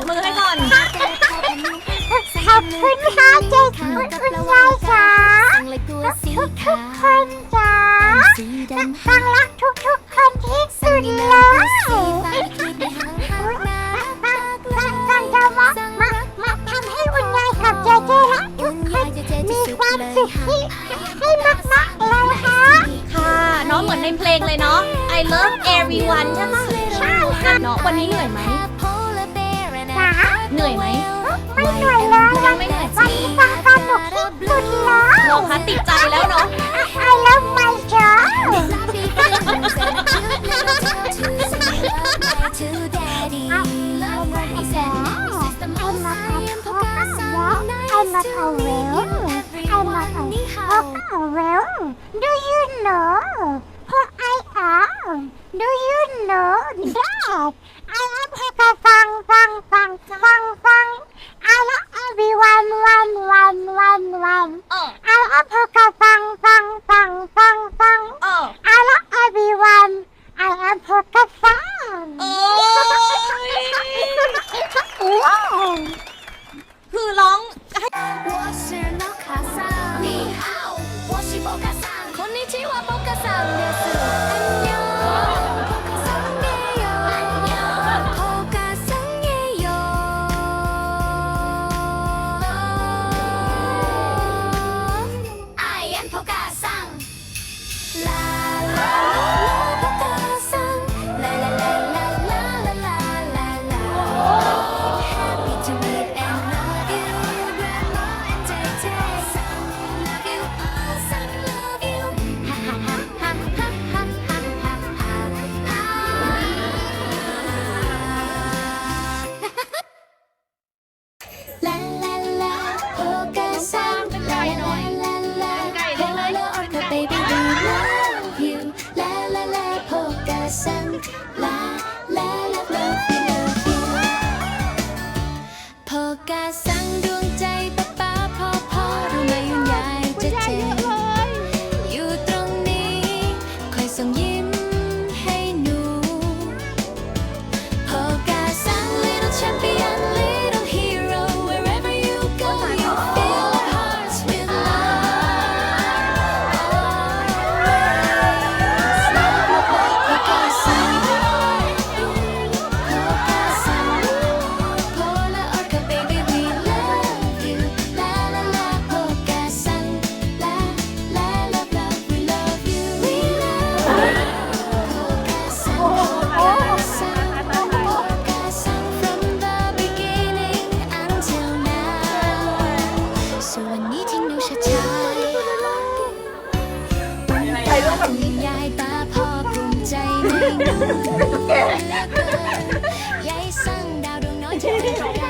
บมือให้ก่อน ขอบคุณค่ะเจ๊คุณคุณยายจ้าทุกทุกคนจ้าฟังรักทุกทุกคนที่สุดเลยฟังฟังจะมาามาทำให้คุณยายกับเจเจ๊และทุกคนมีความสุขที่ให้มากๆเลยค่ะค่ะเนาะเหมือนในเพลงเลยเนาะ I love everyone ใช่ไหมใช่ค่ะ เนาะวันนี้เหนื่อยไหม วันนี้ฟังสนุกที่สุดเลยเราคะติดใจแล้วเนาะ I love my job เอาเอาเวลเอามาเอาเอาเอาเวล Do you know ポカーさんラララ SM ลาลา ছেড়ে দিন